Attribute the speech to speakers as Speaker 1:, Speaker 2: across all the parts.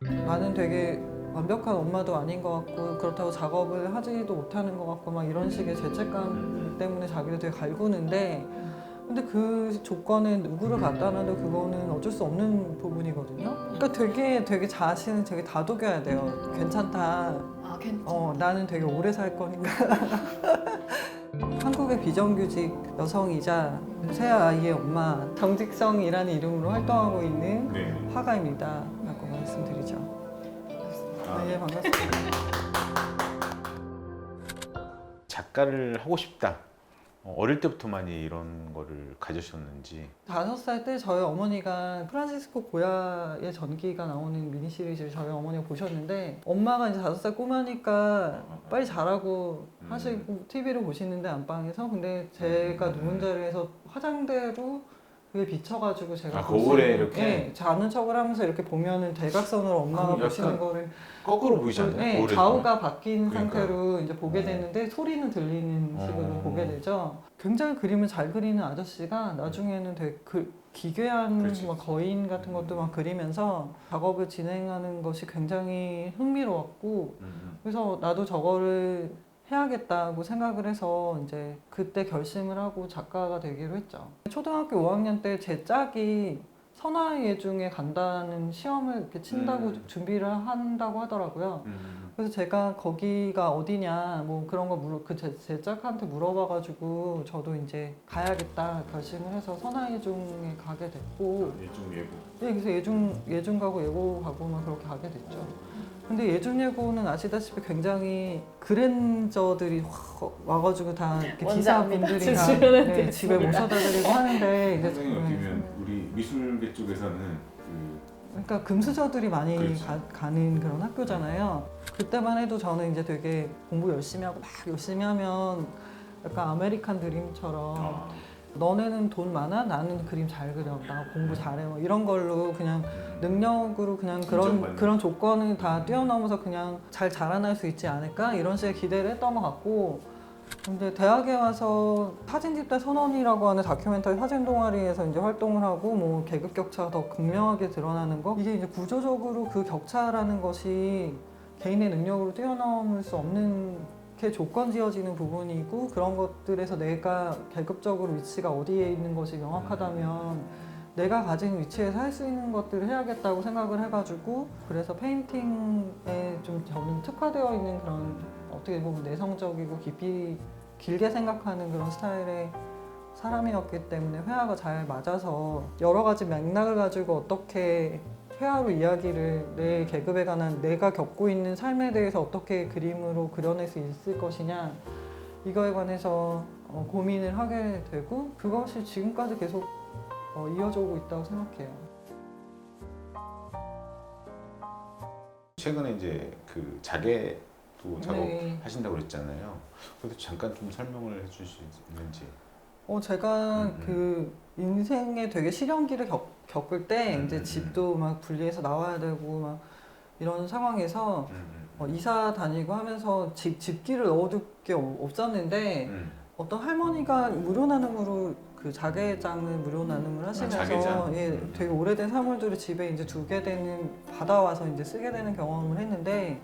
Speaker 1: 나는 되게 완벽한 엄마도 아닌 것 같고 그렇다고 작업을 하지도 못하는 것 같고 막 이런 식의 죄책감 때문에 자기를 되게 갈구는데 근데 그 조건은 누구를 갖다 놔도 그거는 어쩔 수 없는 부분이거든요. 그러니까 되게 되게 자신을 되게 다독여야 돼요. 괜찮다.
Speaker 2: 아 괜찮.
Speaker 1: 어, 나는 되게 오래 살 거니까. 한국의 비정규직 여성이자 새 아이의 엄마, 정직성이라는 이름으로 활동하고 있는
Speaker 3: 네.
Speaker 1: 화가입니다. 말씀드리죠.
Speaker 3: 아,
Speaker 1: 네, 반갑습니다.
Speaker 3: 작가를 하고 싶다. 어, 어릴 때부터 많이 이런 거를 가지셨는지.
Speaker 1: 다섯 살 때 저희 어머니가 프란시스코 고야의 전기가 나오는 미니 시리즈를 저희 어머니가 보셨는데 엄마가 이제 다섯 살 꼬마니까 빨리 자라고
Speaker 3: 음.
Speaker 1: 하시고 TV를 보시는데 안방에서 근데 제가 누운 자리에서 화장대로 그게 비쳐가지고 제가
Speaker 3: 아, 거울에
Speaker 1: 있는-
Speaker 3: 이렇게?
Speaker 1: 네, 자는 척을 하면서 이렇게 보면은 대각선으로 엄마가
Speaker 3: 그럼
Speaker 1: 보시는
Speaker 3: 약간
Speaker 1: 거를
Speaker 3: 거꾸로 보이지 않나요?
Speaker 1: 네,
Speaker 3: 거울에서?
Speaker 1: 좌우가 바뀐
Speaker 3: 그러니까요.
Speaker 1: 상태로 이제 보게
Speaker 3: 어.
Speaker 1: 되는데 소리는 들리는 식으로
Speaker 3: 어.
Speaker 1: 보게 되죠. 굉장히 그림을 잘 그리는 아저씨가 나중에는 되게 그 기괴한
Speaker 3: 그렇지.
Speaker 1: 막 거인 같은 것도 막 그리면서 작업을 진행하는 것이 굉장히 흥미로웠고
Speaker 3: 음, 음.
Speaker 1: 그래서 나도 저거를 해야겠다고 생각을 해서 이제 그때 결심을 하고 작가가 되기로 했죠. 초등학교 5학년 때 제 짝이 선화 예중에 간다는 시험을 이렇게 친다고
Speaker 3: 음.
Speaker 1: 준비를 한다고 하더라고요.
Speaker 3: 음.
Speaker 1: 그래서 제가 거기가 어디냐 뭐 그런 거 물어 그제 제 짝한테 물어봐가지고 저도 이제 가야겠다 결심을 해서 선화 예중에 가게 됐고
Speaker 3: 일종 예고.
Speaker 1: 예, 그래서 예중 예중 가고 예고 가고만 그렇게 가게 됐죠. 근데 예중 예고는 아시다시피 굉장히 그랜저들이 확 와가지고 다 이렇게. 기사분들이 다
Speaker 2: 주변에
Speaker 1: 네, 집에
Speaker 2: 있습니다.
Speaker 1: 모셔다 드리고 하는데 이제
Speaker 3: 선생님
Speaker 1: 네.
Speaker 3: 어떻게 보면 우리 미술계 쪽에서는 그
Speaker 1: 그러니까 금수저들이 많이
Speaker 3: 그렇죠.
Speaker 1: 가, 는 그런 학교잖아요. 그때만 해도 저는 이제 되게 공부 열심히 하고 막 열심히 하면 약간 아메리칸 드림처럼
Speaker 3: 아,
Speaker 1: 너네는 돈 많아? 나는 그림 잘 그려. 나 공부 잘해. 뭐 이런 걸로 그냥 능력으로 그냥 그런. 그런 조건을 다 뛰어넘어서 그냥 잘 자라날 수 있지 않을까 이런 식의 기대를 했던 것 같고 근데 대학에 와서 사진집단 선언이라고 하는 다큐멘터리 사진 동아리에서 이제 활동을 하고 뭐 계급 격차가 더 극명하게 드러나는 거 이게 이제 구조적으로 그 격차라는 것이 개인의 능력으로 뛰어넘을 수 없는 게 조건 지어지는 부분이고 그런 것들에서 내가 계급적으로 위치가 어디에 있는 것이 명확하다면 내가 가진 위치에서 할 수 있는 것들을 해야겠다고 생각을 해가지고 그래서 페인팅에 좀 저는 특화되어 있는 그런 어떻게 보면 내성적이고 깊이 길게 생각하는 그런 스타일의 사람이었기 때문에 회화가 잘 맞아서 여러 가지 맥락을 가지고 어떻게 회화로 이야기를 내 계급에 관한 내가 겪고 있는 삶에 대해서 어떻게 그림으로 그려낼 수 있을 것이냐 이거에 관해서 어, 고민을 하게 되고 그것이 지금까지 계속 어, 이어져 오고 있다고 생각해요.
Speaker 3: 최근에 이제 그 자개도 작업
Speaker 1: 네.
Speaker 3: 하신다고 그랬잖아요. 그래도 잠깐 좀 설명을 있는지.
Speaker 1: 어 제가
Speaker 3: 음, 음.
Speaker 1: 그 인생에 되게 시련기를 겪, 겪을 때
Speaker 3: 음,
Speaker 1: 이제
Speaker 3: 음,
Speaker 1: 집도 막 분리해서 나와야 되고 막 이런 상황에서
Speaker 3: 음, 음.
Speaker 1: 어, 이사 다니고 하면서 집 집기를 넣어둘 게 없- 없었는데
Speaker 3: 음.
Speaker 1: 어떤 할머니가 무료 나눔으로 그 자개장을 무료 나눔을 하시면서
Speaker 3: 아, 자개장?
Speaker 1: 예
Speaker 3: 음.
Speaker 1: 되게 오래된 사물들을 집에 이제 두게 되는 받아와서 이제 쓰게 되는 경험을 했는데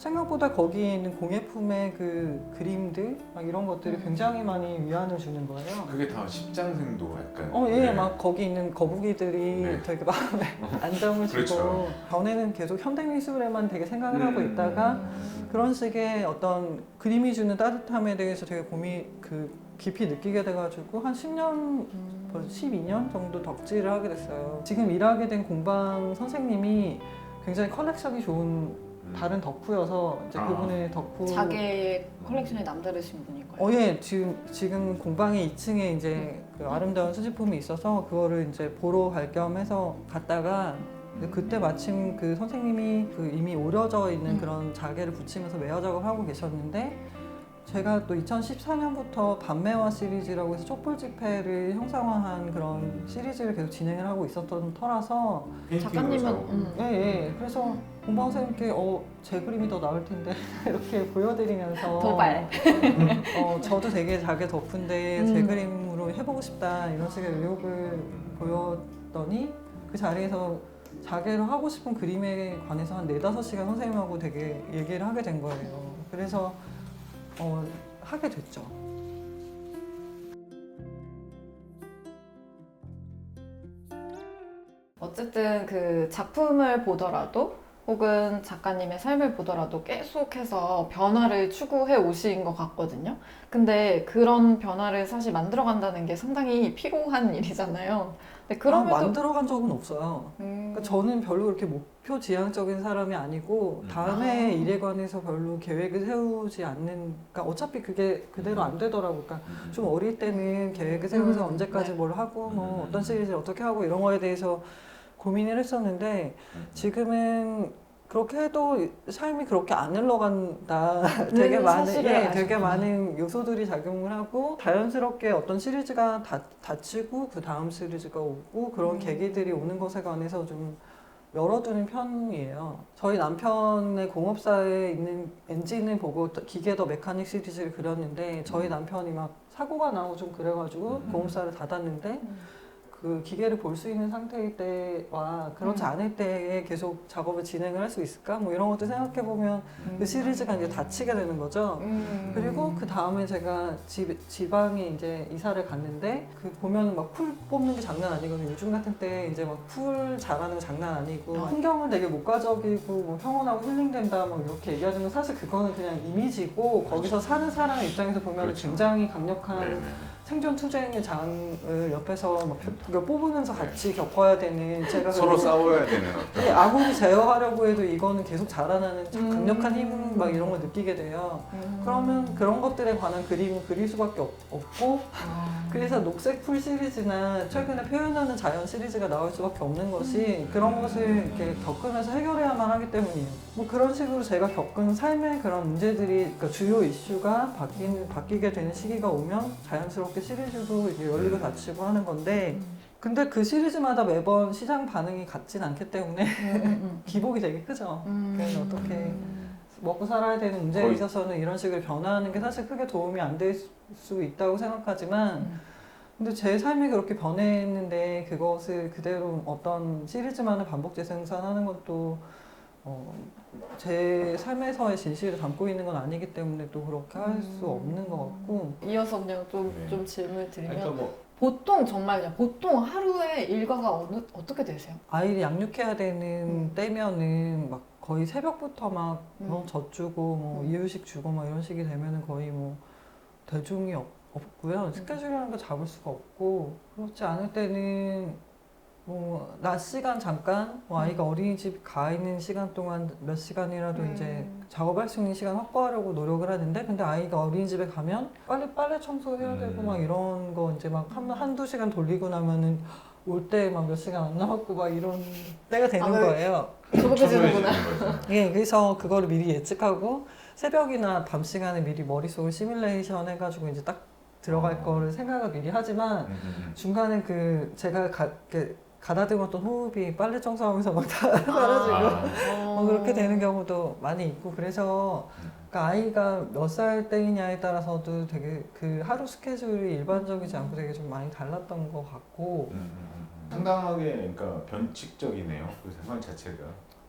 Speaker 1: 생각보다 거기에 있는 공예품의 그 그림들 막 이런 것들이
Speaker 2: 음.
Speaker 1: 굉장히 많이 위안을 주는 거예요.
Speaker 3: 그게 다 십장생도 약간.
Speaker 1: 어, 예,
Speaker 3: 네.
Speaker 1: 막 거기 있는 거북이들이
Speaker 3: 네.
Speaker 1: 되게 마음에 안정을 주고
Speaker 3: 그렇죠.
Speaker 1: 전에는 계속 현대미술에만 되게 생각을 하고
Speaker 3: 음.
Speaker 1: 있다가 그런 식의 어떤 그림이 주는 따뜻함에 대해서 되게 고민 그 깊이 느끼게 돼가지고 한 10년 벌써 12년 정도 덕질을 하게 됐어요. 지금 일하게 된 공방 선생님이 굉장히 컬렉션이 좋은
Speaker 3: 음.
Speaker 1: 다른 덕후여서 이제
Speaker 3: 아.
Speaker 1: 그분의 덕후
Speaker 2: 자기 컬렉션에 남다르신 분일까요?
Speaker 1: 어, 예, 지금, 지금 공방의 2층에 이제 그 아름다운 수집품이 있어서 그거를 이제 보러 갈 겸 해서 갔다가 근데 그때 마침 그 선생님이 그 이미 오려져 있는
Speaker 2: 음.
Speaker 1: 그런 자개를 붙이면서 외화 작업하고 계셨는데 제가 또 2014년부터 밤매화 시리즈라고 해서 촛불 집회를 형상화한 그런 시리즈를 계속 진행을 하고 있었던 터라서
Speaker 2: 작가님은
Speaker 3: 작업.
Speaker 2: 음.
Speaker 1: 예, 예. 그래서 공방 선생님께 어, 제 그림이 더 나을 텐데 이렇게 보여드리면서
Speaker 2: 도발.
Speaker 1: 어, 저도 되게 자기 덕분데 제
Speaker 2: 음.
Speaker 1: 그림으로 해보고 싶다 이런 식의 의욕을 보였더니 그 자리에서 자기를 하고 싶은 그림에 관해서 한 네다섯 시간 선생님하고 되게 얘기를 하게 된 거예요. 그래서 어, 하게 됐죠.
Speaker 2: 어쨌든 그 작품을 보더라도 혹은 작가님의 삶을 보더라도 계속해서 변화를 추구해 오신 것 같거든요. 근데 그런 변화를 사실 만들어 간다는 게 상당히 피곤한 일이잖아요. 근데
Speaker 1: 아,
Speaker 2: 그럼에도
Speaker 1: 만들어간 적은 없어요.
Speaker 2: 음,
Speaker 1: 그러니까 저는 별로 그렇게 목표 지향적인 사람이 아니고
Speaker 3: 음.
Speaker 1: 다음에
Speaker 2: 아.
Speaker 1: 일에 관해서 별로 계획을 세우지 않는 그러니까 어차피 그게 그대로 안 되더라고. 그러니까
Speaker 3: 음.
Speaker 1: 좀 어릴 때는 계획을 세워서
Speaker 2: 음,
Speaker 1: 언제까지
Speaker 2: 네.
Speaker 1: 뭘 하고 뭐
Speaker 3: 음.
Speaker 1: 어떤 시리즈를 어떻게 하고 이런 거에 대해서 고민을 했었는데
Speaker 3: 음.
Speaker 1: 지금은 그렇게 해도 삶이 그렇게 안 흘러간다. 되게
Speaker 2: 는
Speaker 1: 많은 예. 되게 많은 요소들이 작용을 하고 자연스럽게 어떤 시리즈가 다, 닫히고 그 다음 시리즈가 오고 그런
Speaker 2: 음.
Speaker 1: 계기들이 오는 것에 관해서 좀 열어두는 편이에요. 저희 남편의 공업사에 있는 엔진을 보고 또 기계 더 메카닉 시리즈를 그렸는데 저희
Speaker 3: 음.
Speaker 1: 남편이 막 사고가 나고 좀 그래가지고
Speaker 3: 음.
Speaker 1: 공업사를 닫았는데
Speaker 2: 음.
Speaker 1: 그 기계를 볼 수 있는 상태일 때와 그렇지
Speaker 2: 음.
Speaker 1: 않을 때에 계속 작업을 진행을 할 수 있을까? 뭐 이런 것도 생각해 보면 그 시리즈가 이제 닫히게 되는 거죠.
Speaker 2: 음.
Speaker 1: 그리고 그 다음에 제가 집, 지방에 이제 이사를 갔는데 그 보면은 막풀 뽑는 게 장난 아니거든요. 요즘 같은 때 이제 막 풀 자라는 거 장난 아니고
Speaker 2: 어.
Speaker 1: 환경은 되게 목가적이고 뭐 평온하고 힐링된다 뭐 이렇게 얘기하지만 사실 그거는 그냥 이미지고 거기서 사는 사람 입장에서 보면
Speaker 3: 그렇죠.
Speaker 1: 굉장히 강력한
Speaker 3: 네, 네.
Speaker 1: 생존 투쟁의 장을 옆에서 막 뽑으면서 같이 겪어야 되는 제가
Speaker 3: 서로
Speaker 1: 그래서
Speaker 3: 싸워야 되는 어떤
Speaker 1: 이 아무리 제어하려고 해도 이거는 계속 자라나는 참
Speaker 2: 음.
Speaker 1: 강력한 힘 막 이런 걸 느끼게 돼요.
Speaker 2: 음.
Speaker 1: 그러면 그런 것들에 관한 그림을 그릴 수밖에 없, 없고
Speaker 2: 아.
Speaker 1: 그래서 녹색 풀 시리즈나 최근에 표현하는 자연 시리즈가 나올 수밖에 없는 것이 그런 것을 이렇게 겪으면서 해결해야만 하기 때문이에요. 뭐 그런 식으로 제가 겪은 삶의 그런 문제들이 그러니까 주요 이슈가 바뀌는 바뀌게 되는 시기가 오면 자연스럽게 시리즈도 이제 열리고
Speaker 3: 음.
Speaker 1: 닫히고 하는 건데 근데 그 시리즈마다 매번 시장 반응이 같진 않기 때문에
Speaker 2: 음.
Speaker 1: 기복이 되게 크죠.
Speaker 2: 음.
Speaker 1: 그래서 어떻게 먹고 살아야 되는 문제에
Speaker 3: 거의-
Speaker 1: 있어서는 이런 식으로 변화하는 게 사실 크게 도움이 안 될 수 있다고 생각하지만
Speaker 2: 음.
Speaker 1: 근데 제 삶이 그렇게 변했는데 그것을 그대로 어떤 시리즈만을 반복 재생산하는 것도 어, 제 삶에서의 진실을 담고 있는 건 아니기 때문에 또 그렇게 할수
Speaker 2: 음.
Speaker 1: 없는 것 같고
Speaker 2: 이어서 그냥 좀,
Speaker 3: 네.
Speaker 2: 좀 질문을 드리면
Speaker 3: 그러니까 뭐
Speaker 2: 보통 정말요 보통 하루에 일과가 어느, 어떻게 되세요?
Speaker 1: 아이를 양육해야 되는
Speaker 2: 음.
Speaker 1: 때면은 막 거의 새벽부터 막
Speaker 2: 음.
Speaker 1: 어, 젖주고 뭐
Speaker 2: 음.
Speaker 1: 이유식 주고 막 이런 식이 되면은 거의 뭐 대중이 없, 없고요
Speaker 2: 음.
Speaker 1: 스케줄이라는 거 잡을 수가 없고 그렇지 않을 때는 뭐 낮 시간 잠깐 뭐 아이가 어린이집 가 있는 시간 동안 몇 시간이라도
Speaker 2: 음.
Speaker 1: 이제 작업할 수 있는 시간 확보하려고 노력을 하는데 근데 아이가 어린이집에 가면 빨리 빨래 청소해야 되고
Speaker 3: 음.
Speaker 1: 막 이런 거 이제 막 한 한두 시간 돌리고 나면은 올 때 막 몇 시간 안 남았고 막 이런 때가 되는
Speaker 2: 아, 왜-
Speaker 1: 거예요.
Speaker 2: 조급해지는구나.
Speaker 1: 예, 그래서 그거를 미리 예측하고 새벽이나 밤 시간에 미리 머릿속을 시뮬레이션 해가지고 이제 딱 들어갈
Speaker 3: 어.
Speaker 1: 거를 생각을 미리 하지만
Speaker 3: 음, 음,
Speaker 1: 중간에 그 제가 가, 이렇게 가다듬었던 호흡이 빨래 청소하면서 막다
Speaker 3: 음.
Speaker 1: 사라지고
Speaker 3: 아,
Speaker 1: 뭐 그렇게 되는 경우도 많이 있고 그래서 그러니까 아이가 몇 살 때이냐에 따라서도 되게 그 하루 스케줄이 일반적이지 않고 되게 좀 많이 달랐던 것 같고
Speaker 3: 음, 음, 음, 음. 상당하게 그러니까 변칙적이네요. 그 상황 자체가.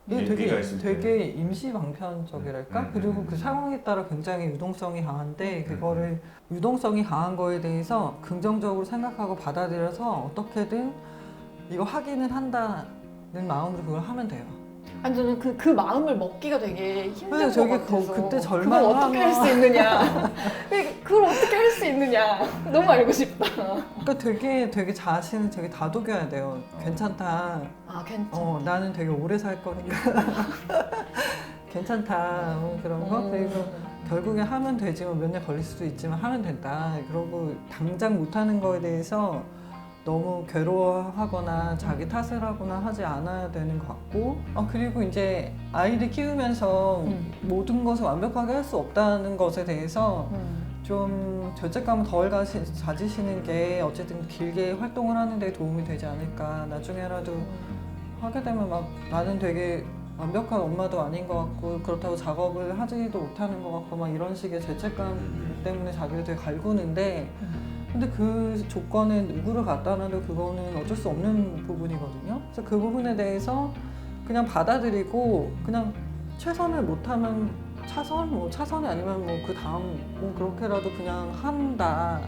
Speaker 1: 이게
Speaker 3: 얘기가
Speaker 1: 되게
Speaker 3: 있을
Speaker 1: 되게 임시 방편적이랄까
Speaker 3: 음, 음,
Speaker 1: 그리고
Speaker 3: 음,
Speaker 1: 그
Speaker 3: 음.
Speaker 1: 상황에 따라 굉장히 유동성이 강한데
Speaker 3: 음,
Speaker 1: 그거를 유동성이 강한 거에 대해서 긍정적으로 생각하고 받아들여서 어떻게든 이거 하기는 한다는 마음으로 그걸 하면 돼요.
Speaker 2: 아니 저는 그, 그 마음을 먹기가 되게 힘든
Speaker 1: 네, 저기 거-
Speaker 2: 같아서
Speaker 1: 그때
Speaker 2: 그걸
Speaker 1: 절망을
Speaker 2: 어떻게 할수
Speaker 1: 하면-
Speaker 2: 있느냐 그- 그걸 어떻게 할 수 있느냐 너무 알고 싶다
Speaker 1: 그러니까 되게 되게 자신을 되게 다독여야 돼요.
Speaker 3: 어.
Speaker 1: 괜찮다.
Speaker 2: 아 괜찮아
Speaker 1: 어 나는 되게 오래 살 거니까 괜찮다 뭐 그런 거
Speaker 2: 음.
Speaker 1: 그리고 결국에 하면 되지만 몇 년 걸릴 수도 있지만 하면 된다. 그러고 당장 못하는 거에 대해서 너무 괴로워하거나 자기 탓을 하거나 하지 않아야 되는 것 같고 어, 그리고 이제 아이를 키우면서
Speaker 2: 음.
Speaker 1: 모든 것을 완벽하게 할 수 없다는 것에 대해서
Speaker 2: 음.
Speaker 1: 좀 죄책감을 덜 가시, 가지시는 게 어쨌든 길게 활동을 하는 데 도움이 되지 않을까 나중에라도 하게 되면 막 나는 되게 완벽한 엄마도 아닌 것 같고 그렇다고 작업을 하지도 못하는 것 같고 막 이런 식의 죄책감 때문에 자기를 되게 갈구는데 근데 그 조건에 누구를 갖다 놔도 그거는 어쩔 수 없는 부분이거든요. 그래서 그 부분에 대해서 그냥 받아들이고 그냥 최선을 못하면 차선, 뭐 차선이 아니면 뭐 그 다음 뭐 그렇게라도 그냥 한다.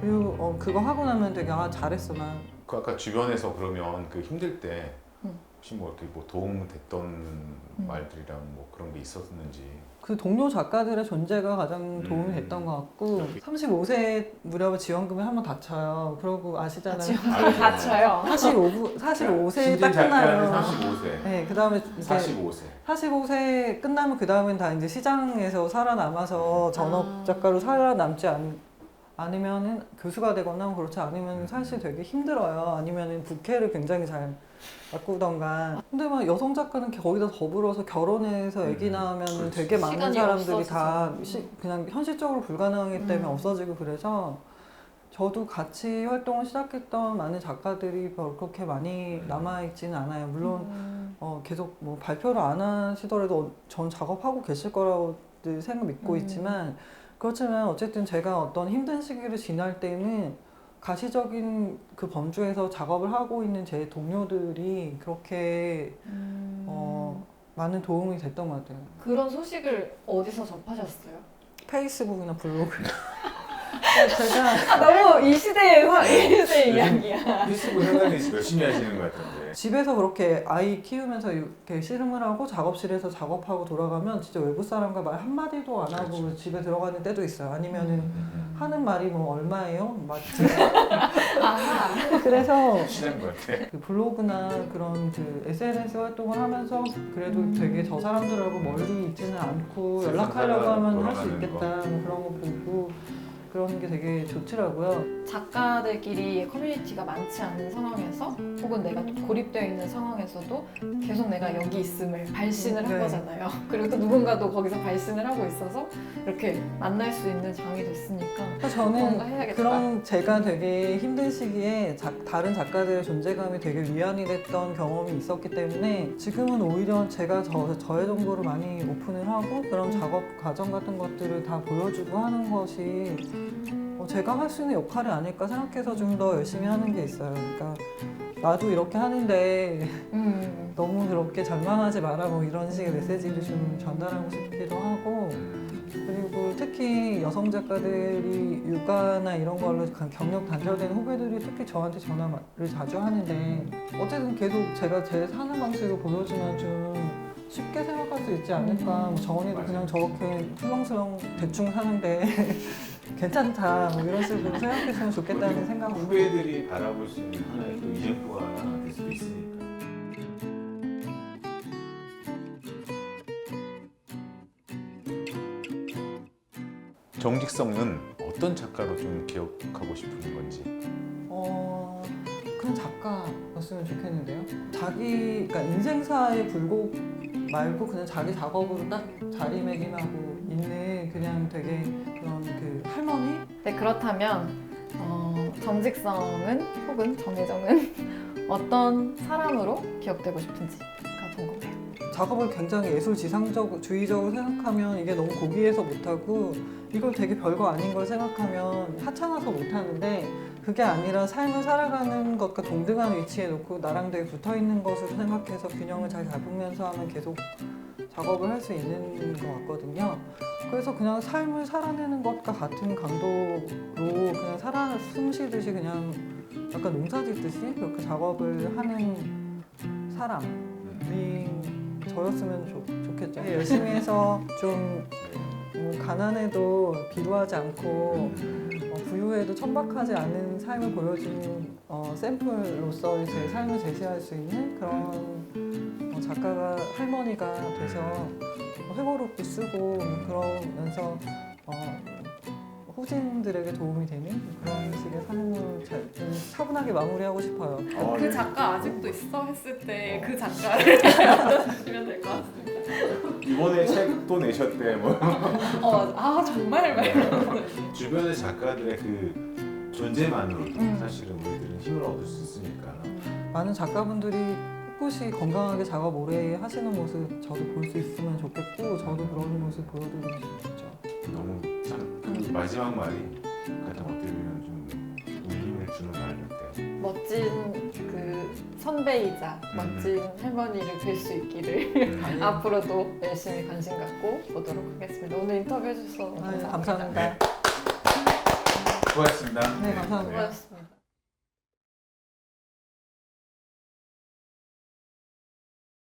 Speaker 1: 그리고 어, 그거 하고 나면 되게 아 잘했어 나.
Speaker 3: 그 아까 주변에서 그러면 그 힘들 때
Speaker 2: 음.
Speaker 3: 혹시 뭐 이렇게 뭐 도움 됐던 말들이랑 뭐 그런 게 있었는지
Speaker 1: 그 동료 작가들의 존재가 가장
Speaker 3: 음.
Speaker 1: 도움이 됐던 것 같고
Speaker 3: 그렇게.
Speaker 1: 35세 무렵에 지원금이 한번 다쳐요. 그러고 아시잖아요.
Speaker 2: 지원금을 받쳐요.
Speaker 1: 45부, 45세
Speaker 3: 신진
Speaker 1: 딱
Speaker 3: 작가는
Speaker 1: 끝나요.
Speaker 3: 45세
Speaker 1: 네, 그 다음에 이제
Speaker 3: 45세
Speaker 1: 45세 끝나면 그 다음엔 다 이제 시장에서 살아남아서 전업
Speaker 2: 아.
Speaker 1: 작가로 살아남지 않, 않으면은 교수가 되거나 그렇지 않으면 사실 되게 힘들어요. 아니면은 부캐를 굉장히 잘 바꾸던가. 근데 막 여성 작가는 거기다 더불어서 결혼해서 아기
Speaker 3: 음,
Speaker 1: 낳으면
Speaker 3: 그렇지.
Speaker 1: 되게 많은
Speaker 2: 시간이
Speaker 1: 사람들이 다
Speaker 2: 없어지죠.
Speaker 1: 시- 그냥 현실적으로 불가능하기 때문에
Speaker 2: 음.
Speaker 1: 없어지고 그래서 저도 같이 활동을 시작했던 많은 작가들이 별 그렇게 많이 남아있지는 않아요. 물론
Speaker 2: 음.
Speaker 1: 어, 계속 뭐 발표를 안 하시더라도 전 작업하고 계실 거라고 늘 생각 믿고
Speaker 2: 음.
Speaker 1: 있지만 그렇지만 어쨌든 제가 어떤 힘든 시기를 지날 때는 가시적인 그 범주에서 작업을 하고 있는 제 동료들이 그렇게
Speaker 2: 음.
Speaker 1: 어, 많은 도움이 됐던 것 같아요.
Speaker 2: 그런 소식을 어디서 접하셨어요?
Speaker 1: 페이스북이나 블로그. 제가
Speaker 2: 아, 너무 이 시대의 화- 이 시대의 이야기야.
Speaker 3: 페이스북 상당히 열심히 하시는 것 같은데
Speaker 1: 집에서 그렇게 아이 키우면서 이렇게 씨름을 하고 작업실에서 작업하고 돌아가면 진짜 외부 사람과 말 한마디도 안 하고
Speaker 3: 그렇죠.
Speaker 1: 집에 들어가는 때도 있어요. 아니면은
Speaker 3: 음.
Speaker 1: 하는 말이 뭐 얼마예요? 맞지?
Speaker 2: 아하.
Speaker 1: 그래서
Speaker 3: 친한 것 같아
Speaker 1: 그 블로그나 그런 그 SNS 활동을 하면서 그래도
Speaker 2: 음.
Speaker 1: 되게 저 사람들하고 멀리 있지는 않고 연락하려고 하면 할 수 있겠다 뭐 그런 거 보고 그러는 게 되게 좋더라고요.
Speaker 2: 작가들끼리 커뮤니티가 많지 않은 상황에서 혹은 내가 고립되어 있는 상황에서도 계속 내가 여기 있음을 발신을 한
Speaker 1: 네.
Speaker 2: 거잖아요. 그리고 또 누군가도 거기서 발신을 하고 있어서 이렇게 만날 수 있는 장이 됐으니까
Speaker 1: 그래서
Speaker 2: 뭔가
Speaker 1: 저는
Speaker 2: 해야겠다.
Speaker 1: 그런 제가 되게 힘든 시기에 작- 다른 작가들의 존재감이 되게 위안이 됐던 경험이 있었기 때문에 지금은 오히려 제가 저, 저의 정보를 많이 오픈을 하고 그런 작업 과정 같은 것들을 다 보여주고 하는 것이 어, 제가 할 수 있는 역할이 아닐까 생각해서 좀 더 열심히 하는 게 있어요. 그러니까 나도 이렇게 하는데
Speaker 2: 음.
Speaker 1: 너무 그렇게 절망하지 마라 뭐 이런 식의 메시지를 좀 전달하고 싶기도 하고 그리고 특히 여성 작가들이 육아나 이런 걸로 간- 경력 단절된 후배들이 특히 저한테 전화를 자주 하는데 어쨌든 계속 제가 제 사는 방식을 보여주면 좀 쉽게 생각할 수 있지 않을까 뭐 정원이도 그냥 저렇게 술렁술렁 대충 사는데 괜찮다. 뭐 이런 식으로 생각했으면 좋겠다는 생각
Speaker 3: 후배들이 바라볼 수 있는 하나의 또 이정표가 될 수도 있으니까. 정직성은 어떤 작가로 좀 기억하고 싶은 건지?
Speaker 1: 어, 그냥 작가였으면 좋겠는데요. 자기, 그러니까 인생사의 굴곡 말고 그냥 자기 작업으로 딱 자리매김하고 있는 그냥 되게 그런
Speaker 2: 그렇다면 어, 정직성은 혹은 정혜정은 어떤 사람으로 기억되고 싶은지가 궁금해요.
Speaker 1: 작업을 굉장히 예술 지상적 주의적으로 생각하면 이게 너무 고귀해서 못하고 이걸 되게 별거 아닌 걸 생각하면 하찮아서 못하는데 그게 아니라 삶을 살아가는 것과 동등한 위치에 놓고 나랑 되게 붙어 있는 것으로 생각해서 균형을 잘 잡으면서 하면 계속 작업을 할 수 있는 것 같거든요. 그래서 그냥 삶을 살아내는 것과 같은 강도로 그냥 살아 숨 쉬듯이 그냥 약간 농사 짓듯이 그렇게 작업을 하는 사람이 저였으면 좋, 좋겠죠. 열심히 해서 좀 뭐 가난해도 비루하지 않고 어, 부유해도 천박하지 않은 삶을 보여주는 어, 샘플로서 제 삶을 제시할 수 있는 그런 어, 작가가 할머니가 돼서 회고록도 쓰고 그러면서 어, 후진들에게 도움이 되는 그런 식의 삶을 잘, 좀 차분하게 마무리하고 싶어요.
Speaker 3: 아,
Speaker 2: 그
Speaker 3: 네.
Speaker 2: 작가 아직도 있어 했을 때 그 작가를 만들어주시면 될 것 같습니다.
Speaker 3: 이번에 책도 내셨대 뭐
Speaker 2: 어, 아 정말 말.
Speaker 3: 주변의 작가들의 그 존재만으로도
Speaker 2: 음.
Speaker 3: 사실은 우리들은 힘을 얻을 수 있으니까
Speaker 1: 많은 작가분들이 꿋꿋이 건강하게 작업 오래 하시는 모습 저도 볼 수 있으면 좋겠고 저도 그런 모습 보여드리고 싶죠.
Speaker 3: 너무 참그 마지막 말이 같은 것들은 좀 힘을 주는 때.
Speaker 2: 멋진 그 선배이자
Speaker 3: 음.
Speaker 2: 멋진 할머니를 뵐수 있기를
Speaker 1: 아, 예.
Speaker 2: 앞으로도 열심히 관심 갖고 보도록 하겠습니다. 오늘 인터뷰 해주셔서
Speaker 1: 아,
Speaker 2: 감사합니다.
Speaker 1: 감사합니다.
Speaker 3: 수고하셨습니다.
Speaker 1: 네, 감사합니다.
Speaker 2: 수고하셨습니다.